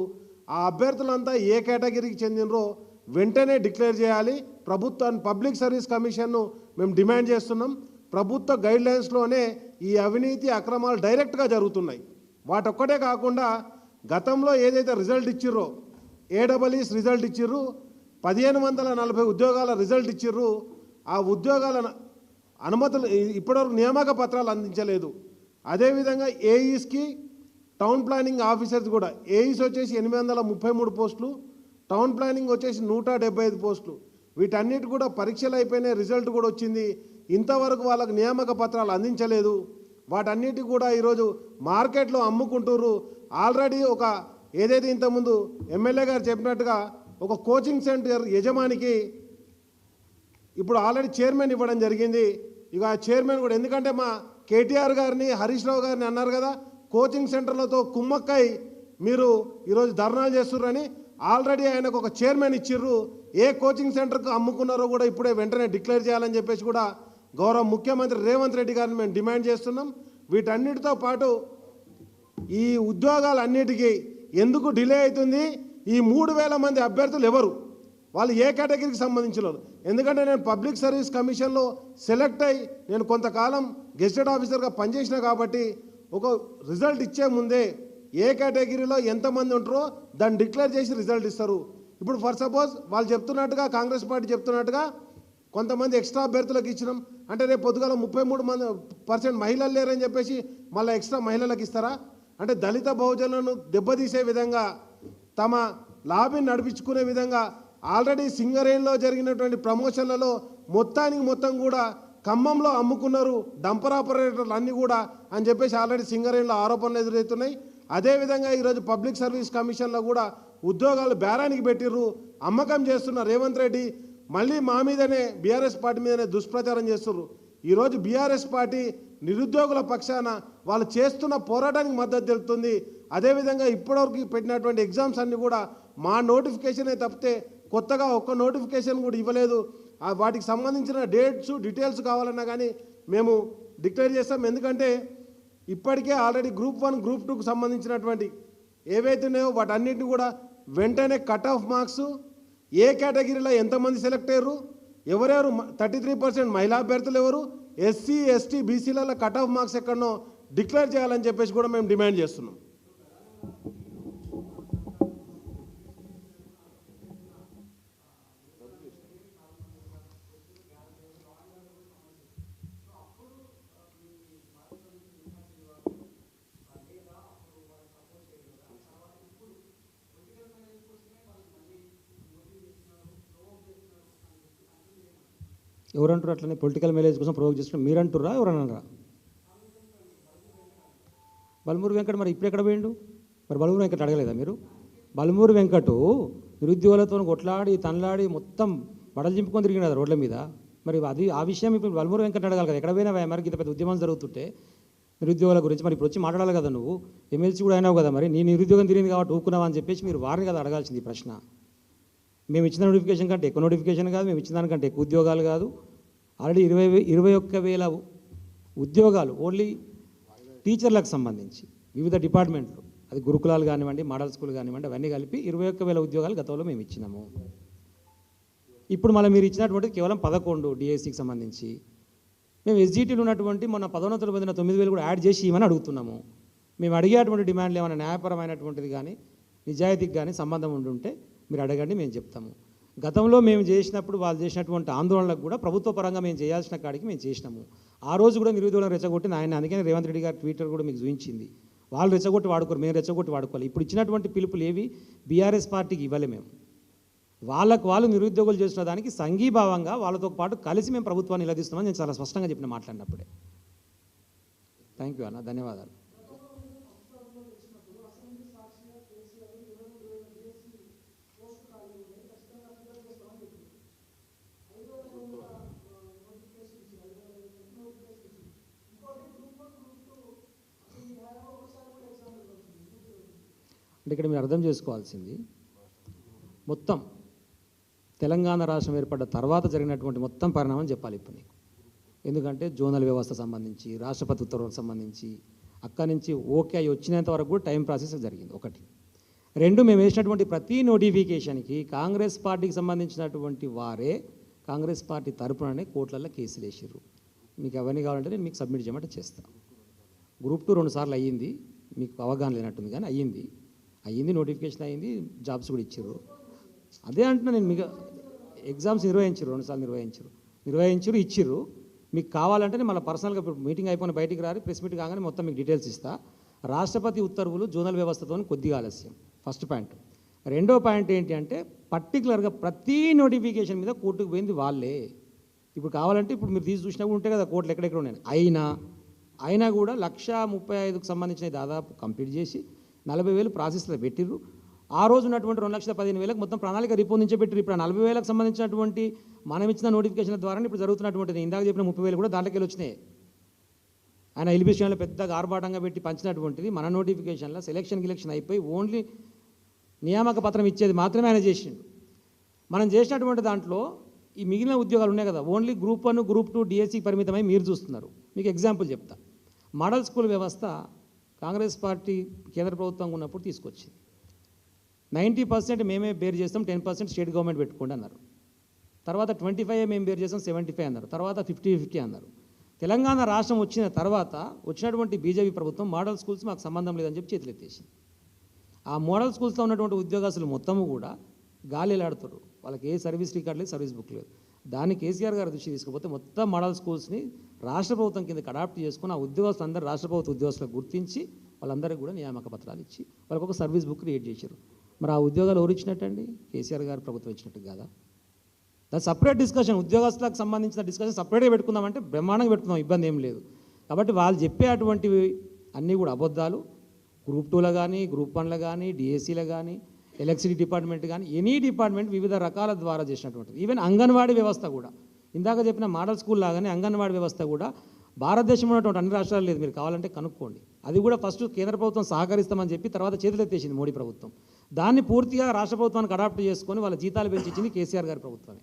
B: ఆ అభ్యర్థులంతా ఏ కేటగిరీకి చెందినరో వెంటనే డిక్లేర్ చేయాలి. ప్రభుత్వాన్ని పబ్లిక్ సర్వీస్ కమిషన్ను మేము డిమాండ్ చేస్తున్నాం. ప్రభుత్వ గైడ్లైన్స్లోనే ఈ అవినీతి అక్రమాలు డైరెక్ట్గా జరుగుతున్నాయి. వాటొక్కటే కాకుండా గతంలో ఏదైతే రిజల్ట్ ఇచ్చిర్రో ఏడబ్ల్యూఎస్ రిజల్ట్ ఇచ్చిర్రు పదిహేను వందల నలభై ఉద్యోగాల రిజల్ట్ ఇచ్చిర్రు. ఆ ఉద్యోగాల అనుమతులు ఇప్పటివరకు నియామక పత్రాలు అందించలేదు. అదేవిధంగా ఏఈస్కి టౌన్ ప్లానింగ్ ఆఫీసర్స్ కూడా ఏఈస్ వచ్చేసి ఎనిమిది వందల ముప్పై మూడు పోస్టులు టౌన్ ప్లానింగ్ వచ్చేసి నూట డెబ్బై ఐదు పోస్టులు. వీటన్నిటి కూడా పరీక్షలు అయిపోయినాయి రిజల్ట్ కూడా వచ్చింది. ఇంతవరకు వాళ్ళకు నియామక పత్రాలు అందించలేదు. వాటన్నిటి కూడా ఈరోజు మార్కెట్లో అమ్ముకుంటున్నారు ఆల్రెడీ ఒక ఏదైతే ఇంతకుముందు ఎమ్మెల్యే గారు చెప్పినట్టుగా ఒక కోచింగ్ సెంటర్ యజమానికి ఇప్పుడు ఆల్రెడీ చైర్మన్ ఇవ్వడం జరిగింది. ఇక ఆ చైర్మన్ కూడా ఎందుకంటే మా కేటీఆర్ గారిని హరీష్ రావు గారిని అన్నారు కదా కోచింగ్ సెంటర్లతో కుమ్మక్కై మీరు ఈరోజు ధర్నాలు చేస్తున్నారని ఆల్రెడీ ఆయనకు ఒక చైర్మన్ ఇచ్చిర్రు. ఏ కోచింగ్ సెంటర్కు అమ్ముకున్నారో కూడా ఇప్పుడే వెంటనే డిక్లేర్ చేయాలని చెప్పేసి కూడా గౌరవ ముఖ్యమంత్రి రేవంత్ రెడ్డి గారిని మేము డిమాండ్ చేస్తున్నాం. వీటన్నిటితో పాటు ఈ ఉద్యోగాలన్నిటికీ ఎందుకు డిలే అవుతుంది? ఈ మూడు వేల మంది అభ్యర్థులు ఎవరు? వాళ్ళు ఏ కేటగిరీకి సంబంధించిన ఎందుకంటే నేను పబ్లిక్ సర్వీస్ కమిషన్లో సెలెక్ట్ అయ్యి నేను కొంతకాలం గెస్టెడ్ ఆఫీసర్గా పనిచేసిన కాబట్టి ఒక రిజల్ట్ ఇచ్చే ముందే ఏ కేటగిరీలో ఎంతమంది ఉంటారో దాన్ని డిక్లేర్ చేసి రిజల్ట్ ఇస్తారు. ఇప్పుడు ఫర్ సపోజ్ వాళ్ళు చెప్తున్నట్టుగా కాంగ్రెస్ పార్టీ చెప్తున్నట్టుగా కొంతమంది ఎక్స్ట్రా అభ్యర్థులకు ఇచ్చినాం అంటే రేపు పొద్దుగాల ముప్పై మూడు మంది పర్సెంట్ మహిళలు లేరని చెప్పేసి మళ్ళీ ఎక్స్ట్రా మహిళలకు ఇస్తారా? అంటే దళిత బహుజనులను దెబ్బతీసే విధంగా తమ లాబీని నడిపించుకునే విధంగా ఆల్రెడీ సింగరేణిలో జరిగినటువంటి ప్రమోషన్లలో మొత్తానికి మొత్తం కూడా ఖమ్మంలో అమ్ముకున్నారు డంపర్ ఆపరేటర్లు అన్నీ కూడా అని చెప్పేసి ఆల్రెడీ సింగరేణిలో ఆరోపణలు ఎదురవుతున్నాయి అదేవిధంగా ఈరోజు పబ్లిక్ సర్వీస్ కమిషన్లో కూడా ఉద్యోగాలు బేరానికి పెట్టిర్రు. అమ్మకం చేస్తున్న రేవంత్ రెడ్డి మళ్ళీ మా మీదనే బీఆర్ఎస్ పార్టీ మీదనే దుష్ప్రచారం చేస్తున్నారు ఈరోజు బీఆర్ఎస్ పార్టీ నిరుద్యోగుల పక్షాన వాళ్ళు చేస్తున్న పోరాటానికి మద్దతు తెలుపుతుంది. అదేవిధంగా ఇప్పటివరకు పెట్టినటువంటి ఎగ్జామ్స్ అన్నీ కూడా మా నోటిఫికేషనే తప్పితే కొత్తగా ఒక్క నోటిఫికేషన్ కూడా ఇవ్వలేదు. వాటికి సంబంధించిన డేట్స్ డీటెయిల్స్ కావాలన్నా కానీ మేము డిక్లేర్ చేస్తాం. ఎందుకంటే ఇప్పటికే ఆల్రెడీ గ్రూప్ వన్ గ్రూప్ టూకు సంబంధించినటువంటి ఏవైతే ఉన్నాయో వాటన్నిటిని కూడా వెంటనే కట్ ఆఫ్ మార్క్స్. ఏ కేటగిరీలో ఎంతమంది సెలెక్ట్ అయ్యారు? ఎవరెవరు? థర్టీ త్రీ పర్సెంట్ మహిళా అభ్యర్థులు ఎవరు? ఎస్సీ ఎస్టీ బీసీలలో కట్ ఆఫ్ మార్క్స్ ఎక్కడనో డిక్లేర్ చేయాలని చెప్పేసి కూడా మేము డిమాండ్ చేస్తున్నాం.
A: ఎవరంటారు అట్లనే పొలిటికల్ మేనేజ్ కోసం ప్రొవోక్ చేస్తున్నారు మీరు ఎవరన్నారా బలమూరు వెంకట మరి ఇప్పుడు ఎక్కడ పోయిండు? మరి బలమూరు వెంకట అడగలేదా మీరు? బలమూరు వెంకటు నిరుద్యోగులతో కొట్లాడి తనలాడి మొత్తం బడలు చింపుకొని తిరిగిన కదా రోడ్ల మీద. మరి అది ఆ విషయం ఇప్పుడు బలమూరు వెంకట అడగాలి కదా. ఎక్కడ పోయినా మరి? ఇంత పెద్ద ఉద్యమం జరుగుతుంటే నిరుద్యోగుల గురించి మరి ఇప్పుడు వచ్చి మాట్లాడాలి కదా నువ్వు. ఎమ్మెల్సీ కూడా అయినావు కదా మరి. నీ నిరుద్యోగం తిరిగింది కాబట్టి ఊకున్నావా అని చెప్పేసి మీరు వారిని కదా అడగాల్సింది ఈ ప్రశ్న. మేము ఇచ్చిన నోటిఫికేషన్ కంటే ఎక్కువ నోటిఫికేషన్ కాదు మేము ఇచ్చిన దానికంటే ఎక్కువ ఉద్యోగాలు కాదు. ఆల్రెడీ ఇరవై ఇరవై ఒక్క వేల ఉద్యోగాలు ఓన్లీ టీచర్లకు సంబంధించి వివిధ డిపార్ట్మెంట్లు. అది గురుకులాలు కానివ్వండి మోడల్ స్కూల్ కానివ్వండి అవన్నీ కలిపి ఇరవై ఒక్క వేల ఉద్యోగాలు గతంలో మేము ఇచ్చినాము. ఇప్పుడు మళ్ళీ మీరు ఇచ్చినటువంటి కేవలం పదకొండు డిఎస్సికి సంబంధించి మేము ఎస్జిటీలు ఉన్నటువంటి మొన్న పదోన్నతులు పొందిన తొమ్మిది వేలు కూడా యాడ్ చేసి ఇవ్వమని అడుగుతున్నాము. మేము అడిగేటువంటి డిమాండ్లు ఏమైనా న్యాయపరమైనటువంటిది కానీ నిజాయితీకి కానీ సంబంధం ఉండుంటే మీరు అడగండి మేము చెప్తాము. గతంలో మేము చేసినప్పుడు వాళ్ళు చేసినటువంటి ఆందోళనలకు కూడా ప్రభుత్వ పరంగా మేము చేయాల్సిన కాడికి మేము చేసినాము. ఆ రోజు కూడా నిరుద్యోగులను రెచ్చగొట్టి ఆయన అందుకని రేవంత్ రెడ్డి గారి ట్విట్టర్ కూడా మీకు చూపించింది. వాళ్ళు రెచ్చగొట్టి వాడుకోరు మేము రెచ్చగొట్టి వాడుకోవాలి. ఇప్పుడు ఇచ్చినటువంటి పిలుపులు ఏవి? బీఆర్ఎస్ పార్టీకి ఇవ్వలే మేము. వాళ్ళకు వాళ్ళు నిరుద్యోగులు చేసిన దానికి సంఘీభావంగా వాళ్ళతో పాటు కలిసి మేము ప్రభుత్వాన్ని నిలదీస్తున్నామని నేను చాలా స్పష్టంగా చెప్పిన మాట్లాడినప్పుడే. థ్యాంక్ యూ అన్న. ధన్యవాదాలు. అంటే ఇక్కడ మీరు అర్థం చేసుకోవాల్సింది మొత్తం తెలంగాణ రాష్ట్రం ఏర్పడ్డ తర్వాత జరిగినటువంటి మొత్తం పరిణామం చెప్పాలి ఇప్పుడు నీకు. ఎందుకంటే జోనల్ వ్యవస్థ సంబంధించి రాష్ట్రపతి ఉత్తర్వులకు సంబంధించి అక్కడి నుంచి ఓకే అయి వచ్చినంత వరకు కూడా టైం ప్రాసెస్ జరిగింది ఒకటి. రెండు మేము వేసినటువంటి ప్రతి నోటిఫికేషన్కి కాంగ్రెస్ పార్టీకి సంబంధించినటువంటి వారే కాంగ్రెస్ పార్టీ తరపుననే కోర్టులలో కేసులు వేసారు మీకు అవన్నీ కావాలంటే నేను మీకు సబ్మిట్ చేయమంటే చేస్తాను గ్రూప్ టూ రెండు సార్లు అయ్యింది మీకు అవగాహన లేనట్టుంది కానీ అయ్యింది. అయ్యింది నోటిఫికేషన్ అయ్యింది జాబ్స్ కూడా ఇచ్చారు. అదే అంటున్నా నేను మీకు ఎగ్జామ్స్ నిర్వహించరు రెండుసార్లు నిర్వహించారు. నిర్వహించారు ఇచ్చిర్రు. మీకు కావాలంటే నేను మళ్ళీ పర్సనల్గా ఇప్పుడు మీటింగ్ అయిపోయిన బయటికి రారి ప్రెస్ మీట్ కాగానే మొత్తం మీకు డీటెయిల్స్ ఇస్తా. రాష్ట్రపతి ఉత్తర్వులు జోనల్ వ్యవస్థతో కొద్దిగా ఆలస్యం. ఫస్ట్ పాయింట్ రెండో పాయింట్ ఏంటి అంటే పర్టికులర్గా ప్రతి నోటిఫికేషన్ మీద కోర్టుకు పోయింది వాళ్ళే. ఇప్పుడు కావాలంటే ఇప్పుడు మీరు తీసి చూసినా ఉంటే కదా కోర్టులు ఎక్కడెక్కడ ఉన్నాయి? అయినా అయినా కూడా లక్ష ముప్పై ఐదుకు సంబంధించిన దాదాపు కంప్లీట్ చేసి నలభై వేలు ప్రాసెస్లో పెట్టిర్రు. ఆ రోజు ఉన్నటువంటి రెండు లక్షల పదిహేను వేలకు మొత్తం ప్రణాళిక రూపొందించే పెట్టిరు ఇప్పుడు నలభై వేలకు సంబంధించినటువంటి మనం ఇచ్చిన నోటిఫికేషన్ ద్వారా ఇప్పుడు జరుగుతున్నటువంటి ఇందాక చెప్పిన ముప్పై వేలు కూడా దాంట్లోకి వచ్చినాయి. ఆయన ఎలిబిషన్లో పెద్దగా ఆర్భాటంగా పెట్టి పంచినటువంటిది మన నోటిఫికేషన్లో సెలెక్షన్ గిలెక్షన్ అయిపోయి ఓన్లీ నియామక పత్రం ఇచ్చేది మాత్రమే ఆయన చేసిండు. మనం చేసినటువంటి దాంట్లో ఈ మిగిలిన ఉద్యోగాలు ఉన్నాయి కదా only group one group two DSC పరిమితమై మీరు చూస్తున్నారు. మీకు ఎగ్జాంపుల్ చెప్తా. మోడల్ స్కూల్ వ్యవస్థ కాంగ్రెస్ పార్టీ కేంద్ర ప్రభుత్వం ఉన్నప్పుడు తీసుకొచ్చింది. నైంటీ పర్సెంట్ మేమే బేర్ చేస్తాం టెన్ పర్సెంట్ స్టేట్ గవర్నమెంట్ పెట్టుకోండి అన్నారు. తర్వాత ట్వంటీ ఫైవ్ మేము బేర్ చేస్తాం సెవెంటీ ఫైవ్ అన్నారు. తర్వాత ఫిఫ్టీ ఫిఫ్టీ అన్నారు. తెలంగాణ రాష్ట్రం వచ్చిన తర్వాత వచ్చినటువంటి బీజేపీ ప్రభుత్వం మోడల్ స్కూల్స్ మాకు సంబంధం లేదని చెప్పి చేతులెత్తేసింది ఆ మోడల్ స్కూల్స్లో ఉన్నటువంటి ఉద్యోగస్తులు మొత్తము కూడా గాలిలాడుతారు వాళ్ళకి ఏ సర్వీస్ రికార్డ్ లేదు సర్వీస్ బుక్ లేదు. దాన్ని కేసీఆర్ గారు దృష్టి తీసుకుపోతే మొత్తం మోడల్ స్కూల్స్ని రాష్ట్ర ప్రభుత్వం కిందకి అడాప్ట్ చేసుకుని ఆ ఉద్యోగస్తులు అందరూ రాష్ట్ర ప్రభుత్వ ఉద్యోగస్తులకు గుర్తించి వాళ్ళందరికీ కూడా నియామక పత్రాలు ఇచ్చి వాళ్ళకు ఒక సర్వీస్ బుక్ క్రియేట్ చేశారు. మరి ఆ ఉద్యోగాలు ఎవరు ఇచ్చినట్టండి? కేసీఆర్ గారు ప్రభుత్వం ఇచ్చినట్టు కాదా? దాని సపరేట్ డిస్కషన్ ఉద్యోగస్తులకు సంబంధించిన డిస్కషన్ సపరేట్గా పెట్టుకుందామంటే బ్రహ్మాండంగా పెట్టుకుందాం ఇబ్బంది ఏం లేదు. కాబట్టి వాళ్ళు చెప్పే అటువంటివి అన్నీ కూడా అబద్ధాలు. గ్రూప్ టూలో కానీ గ్రూప్ వన్లో కానీ డిఎస్సీలో కానీ ఎలక్ట్రిసిటీ డిపార్ట్మెంట్ కానీ ఎనీ డిపార్ట్మెంట్ వివిధ రకాల ద్వారా చేసినటువంటిది. ఈవెన్ అంగన్వాడీ వ్యవస్థ కూడా. ఇందాక చెప్పిన మోడల్ స్కూల్ లాగానే అంగన్వాడీ వ్యవస్థ కూడా భారతదేశంలో ఉన్నటువంటి అన్ని రాష్ట్రాలు లేదు. మీరు కావాలంటే కనుక్కోండి. అది కూడా ఫస్ట్ కేంద్ర ప్రభుత్వం సహకరిస్తామని చెప్పి తర్వాత చేతులు ఎత్తేసింది మోడీ ప్రభుత్వం. దాన్ని పూర్తిగా రాష్ట్ర ప్రభుత్వానికి అడాప్ట్ చేసుకొని వాళ్ళ జీతాలు పెంచి కేసీఆర్ గారి ప్రభుత్వమే.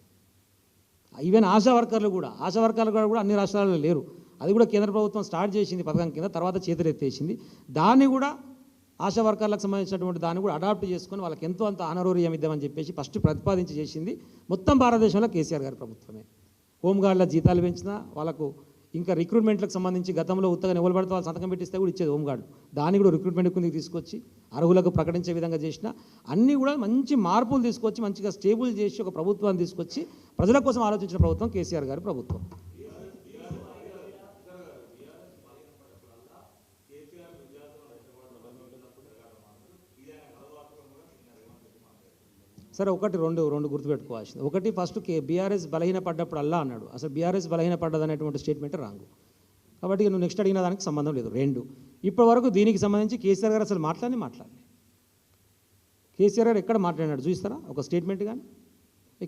A: ఈవెన్ ఆశా వర్కర్లు కూడా ఆశా వర్కర్లు కూడా అన్ని రాష్ట్రాల్లో లేరు. అది కూడా కేంద్ర ప్రభుత్వం స్టార్ట్ చేసింది పథకం కింద తర్వాత చేతులు ఎత్తేసింది. దాన్ని కూడా ఆశా వర్కర్లకు సంబంధించినటువంటి దాన్ని కూడా అడాప్ట్ చేసుకొని వాళ్ళకి ఎంతో అంత ఆనరోరియం ఇద్దామని చెప్పేసి ఫస్ట్ ప్రతిపాదించి చేసింది మొత్తం భారతదేశంలో కేసీఆర్ గారి ప్రభుత్వమే. హోంగార్డుల జీతాలు పెంచినా వాళ్ళకు ఇంకా రిక్రూట్మెంట్లకు సంబంధించి గతంలో ఉత్తగా ఎవరు పడితే వాళ్ళు సంతకం పెట్టిస్తే కూడా ఇచ్చేది హోంగార్డు. దాన్ని కూడా రిక్రూట్మెంట్ కిందకి తీసుకొచ్చి అర్హులకు ప్రకటించే విధంగా చేసిన అన్నీ కూడా మంచి మార్పులు తీసుకొచ్చి మంచిగా స్టేబుల్ చేసి ఒక ప్రభుత్వాన్ని తీసుకొచ్చి ప్రజల కోసం ఆలోచించిన ప్రభుత్వం కేసీఆర్ గారి ప్రభుత్వం. సరే ఒకటి రెండు రెండు గుర్తుపెట్టుకోవాల్సింది. ఒకటి ఫస్ట్ కే బీఆర్ఎస్ బలహీన పడ్డప్పుడు అల్లా అన్నాడు. అసలు బీఆర్ఎస్ బలహీన పడ్డది అనేటువంటి స్టేట్మెంట్ రాంగు. కాబట్టి నువ్వు నెక్స్ట్ అడిగిన దానికి సంబంధం లేదు. రెండు. ఇప్పటి వరకు దీనికి సంబంధించి కేసీఆర్ గారు అసలు మాట్లాడి మాట్లాడలే. కేసీఆర్ గారు ఎక్కడ మాట్లాడినాడు చూస్తారా ఒక స్టేట్మెంట్ కానీ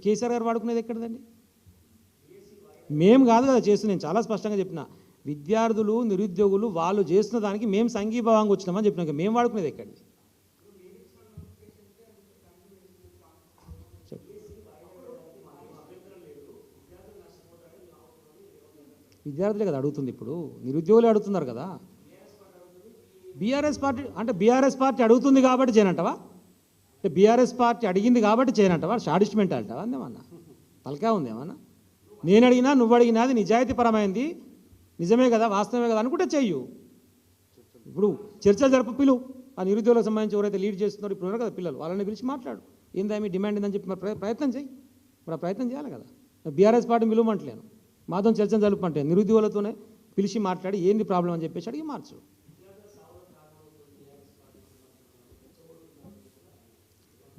A: కేసీఆర్ గారు వాడుకునేది ఎక్కడదండి? మేము కాదు కదా చేస్తుంది నేను చాలా స్పష్టంగా చెప్పిన. విద్యార్థులు నిరుద్యోగులు వాళ్ళు చేస్తున్న దానికి మేము సంఘీభావంగా వచ్చినామని చెప్పినాక మేము వాడుకునేది ఎక్కడిది? విద్యార్థులే కదా అడుగుతుంది ఇప్పుడు. నిరుద్యోగులే అడుగుతున్నారు కదా. బీఆర్ఎస్ పార్టీ అంటే బీఆర్ఎస్ పార్టీ అడుగుతుంది కాబట్టి చేయనంటవా? అంటే బీఆర్ఎస్ పార్టీ అడిగింది కాబట్టి చేయనంటవా? స్టాడిష్మెంట్ అంటావా? అందేమన్నా తలకా ఉంది ఏమన్నా? నేను అడిగినా నువ్వు అడిగినా అది నిజాయితీపరమైంది. నిజమే కదా వాస్తవమే కదా అనుకుంటే చెయ్యు. ఇప్పుడు చర్చలు జరప పిలు. ఆ నిరుద్యోగులకు సంబంధించి ఎవరైతే లీడ్ చేస్తున్నారో ఇప్పుడు ఉన్నారు కదా పిల్లలు వాళ్ళని పిలిచి మాట్లాడు. ఏందా మీ డిమాండ్ ఏందని చెప్పి మరి ప్రయత్నం చేయి మరి ప్రయత్నం చేయాలి కదా. బీఆర్ఎస్ పార్టీ పిలువమంటలేను. మాతో చర్చ జరుపుకుంటే నిరుద్యోగులతోనే పిలిచి మాట్లాడి ఏంది ప్రాబ్లం అని చెప్పేసి అడిగి మార్చు.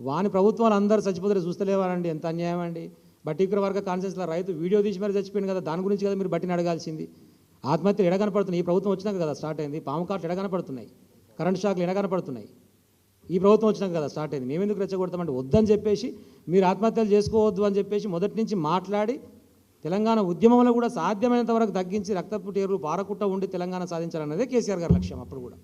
A: వాని ప్రభుత్వాలు అందరూ చచ్చిపోతారు చూస్తలేవారండి. ఎంత అన్యాయం అండి. బట్టీకర వర్గ కాన్సెన్స్లో రైతు వీడియో తీసి మరి చచ్చిపోయింది కదా దాని గురించి కదా మీరు బట్టిని అడగాల్సింది. ఆత్మహత్యలు ఎడ కనపడుతున్నాయి? ఈ ప్రభుత్వం వచ్చినాక కదా స్టార్ట్ అయింది. పాము కాట్లు ఎడ కనపడుతున్నాయి? కరెంట్ షాక్లు ఎడ కనపడుతున్నాయి? ఈ ప్రభుత్వం వచ్చినాక కదా స్టార్ట్ అయింది. మేము ఎందుకు రెచ్చగొడతామంటే వద్దని చెప్పేసి మీరు ఆత్మహత్యలు చేసుకోవద్దు అని చెప్పేసి మొదటి నుంచి మాట్లాడి తెలంగాణ ఉద్యమంలో కూడా సాధ్యమైనంత వరకు తగ్గించి రక్తపు టేరులు పారకుట్ట ఉండి తెలంగాణ సాధించాలన్నదే కేసీఆర్ గారి లక్ష్యం అప్పుడు కూడా.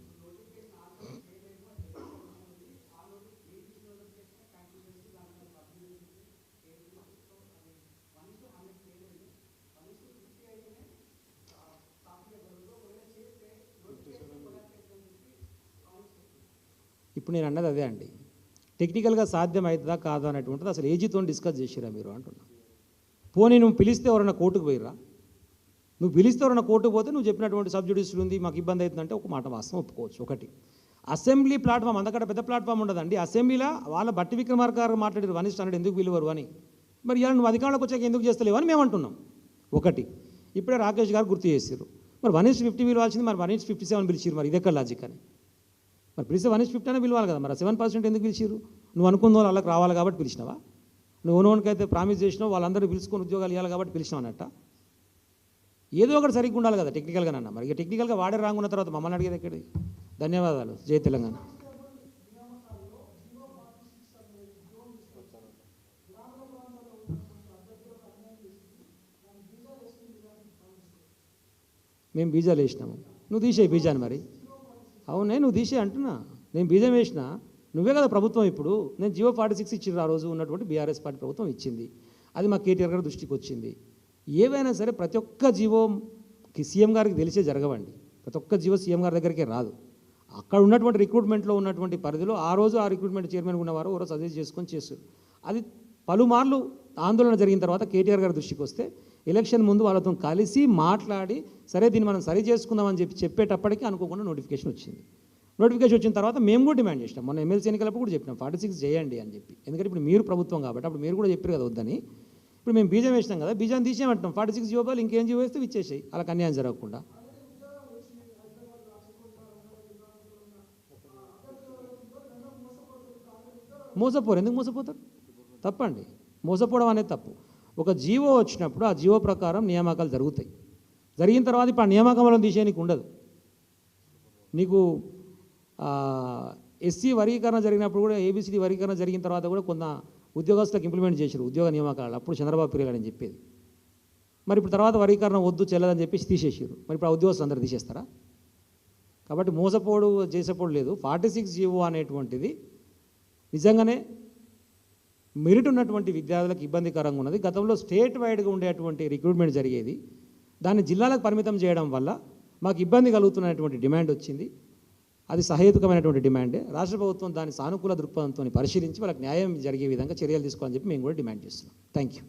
A: ఇప్పుడు నేను అన్నది అదే అండి. టెక్నికల్గా సాధ్యం అవుతుందా కాదా అనేటువంటిది అసలు ఏజీతో డిస్కస్ చేసిరా మీరు అంటున్నాను పోనీ నువ్వు పిలిస్తే ఎవరైనా కోర్టుకు పోయిరా నువ్వు పిలిస్తే ఎవరైనా కోర్టుకు పోతే నువ్వు చెప్పినటువంటి సబ్జుడిషియల్ ఉంది మాకు ఇబ్బంది అవుతుందంటే ఒక మాట వాస్తవం ఒప్పుకోవచ్చు. ఒకటి అసెంబ్లీ ప్లాట్ఫామ్ అంతకంటే పెద్ద ప్లాట్ఫామ్ ఉండదండి. అసెంబ్లీలో వాళ్ళ బట్టి విక్రమార్క గారు మాట్లాడారు వనిష్ట అన్నాడు ఎందుకు పిలువరు అని. మరి ఇలా నువ్వు అధికారంలోకి వచ్చాక ఎందుకు చేస్తలేవు అని మేము అంటున్నాం ఒకటి ఇప్పుడే రాకేష్ గారు గుర్తు చేశారు. మరి వన్ ఇస్ ఫిఫ్టీ పిలవాల్సింది మరి వన్ ఇస్ ఫిఫ్టీ సెవెన్ పిలిచారు మరి ఇదెక్కడ లాజిక్ అని? మరి పిలిస్తే వన్ ఇస్ ఫిఫ్టీ అనే పిలవాలి కదా మరి సెవెన్ పర్సెంట్ ఎందుకు పిలిచిరు నువ్వు అనుకున్న వాళ్ళు వాళ్ళకి రావాలి కాబట్టి పిలిచినావా? నువ్వు నోనికైతే అయితే ప్రామిస్ చేసినావు వాళ్ళందరూ పిలుచుకొని ఉద్యోగాలు ఇవ్వాలి కాబట్టి పిలిచినావు అన్నట్ట ఏదో ఒకటి సరిగ్గా ఉండాలి కదా టెక్నికల్గా అన్న మరి ఇక టెక్నికల్గా వాడే రాంగున్న తర్వాత మమ్మల్ని అడిగేది ఎక్కడి ధన్యవాదాలు. జై తెలంగాణ. మేము బీజాలు వేసినాము. నువ్వు తీసే బీజాన్ని మరి. అవునే నువ్వు తీసే అంటున్నా. నేను బీజం వేసినా? నువ్వే కదా ప్రభుత్వం ఇప్పుడు. నేను జియో ఫార్టీ సిక్స్ ఇచ్చిన ఆ రోజు ఉన్నటువంటి బీఆర్ఎస్ పార్టీ ప్రభుత్వం ఇచ్చింది. అది మా కేటీఆర్ గారి దృష్టికి వచ్చింది. ఏవైనా సరే ప్రతి ఒక్క జీవో సీఎం గారికి తెలిసే జరగవండి. ప్రతి ఒక్క జీవో సీఎం గారి దగ్గరికే రాదు. అక్కడ ఉన్నటువంటి రిక్రూట్మెంట్లో ఉన్నటువంటి పరిధిలో ఆ రోజు ఆ రిక్రూట్మెంట్ చైర్మన్ ఉన్నవారు ఎవరో సజెస్ట్ చేసుకొని చేస్తారు అది పలుమార్లు ఆందోళన జరిగిన తర్వాత కేటీఆర్ గారి దృష్టికి వస్తే ఎలక్షన్ ముందు వాళ్ళతో కలిసి మాట్లాడి సరే దీన్ని మనం సరి చేసుకుందామని చెప్పి చెప్పేటప్పటికీ అనుకోకుండా నోటిఫికేషన్ వచ్చింది. నోటిఫికేషన్ వచ్చిన తర్వాత మేము కూడా డిమాండ్ చేసినాం. మొన్న ఎమ్మెల్సీ ఎన్నికలప్పుడు కూడా చెప్పినాం ఫార్టీ సిక్స్ చేయండి అని చెప్పి. ఎందుకంటే ఇప్పుడు మీరు ప్రభుత్వం కాబట్టి అప్పుడు మీరు కూడా చెప్పారు కదా వద్దని. ఇప్పుడు మేము బీజం వేసినాం కదా బీజం తీసేయమంటాం ఫార్టీ సిక్స్ జీవోపాలు ఇంకేం జీవో వేస్తే ఇచ్చేసాయి అలా కన్యాయం జరగకుండా. మోసపోరు. ఎందుకు మోసపోతారు? తప్పండి. మోసపోవడం అనేది తప్పు. ఒక జీవో వచ్చినప్పుడు ఆ జీవో ప్రకారం నియామకాలు జరుగుతాయి. జరిగిన తర్వాత ఇప్పుడు ఆ నియామకంలో తీసేయనికి ఉండదు. నీకు ఎస్సీ వర్గీకరణ జరిగినప్పుడు కూడా ఏబిసిడి వర్గీకరణ జరిగిన తర్వాత కూడా కొంత ఉద్యోగస్తులకు ఇంప్లిమెంట్ చేశారు ఉద్యోగ నియామకాలు. అప్పుడు చంద్రబాబు పీరియడ్ అని చెప్పేది. మరి ఇప్పుడు తర్వాత వర్గీకరణ వద్దు చెల్లదని చెప్పేసి తీసేసారు మరి ఇప్పుడు ఆ ఉద్యోగస్తులు అందరూ తీసేస్తారా? కాబట్టి మోసపోడు చేసేపోడు లేదు. ఫార్టీ సిక్స్ జీవో అనేటువంటిది నిజంగానే మెరిట్ ఉన్నటువంటి విద్యార్థులకు ఇబ్బందికరంగా ఉన్నది. గతంలో స్టేట్ వైడ్గా ఉండేటువంటి రిక్రూట్మెంట్ జరిగేది. దాన్ని జిల్లాలకు పరిమితం చేయడం వల్ల మాకు ఇబ్బంది కలుగుతున్నటువంటి డిమాండ్ వచ్చింది. అది సహేతుకమైనటువంటి డిమాండ్. రాష్ట్ర ప్రభుత్వం దాని సానుకూల దృక్పథంతో పరిశీలించి వాళ్ళకి న్యాయం జరిగే విధంగా చర్యలు తీసుకోవాలని చెప్పి మేము కూడా డిమాండ్ చేస్తున్నాం. Thank you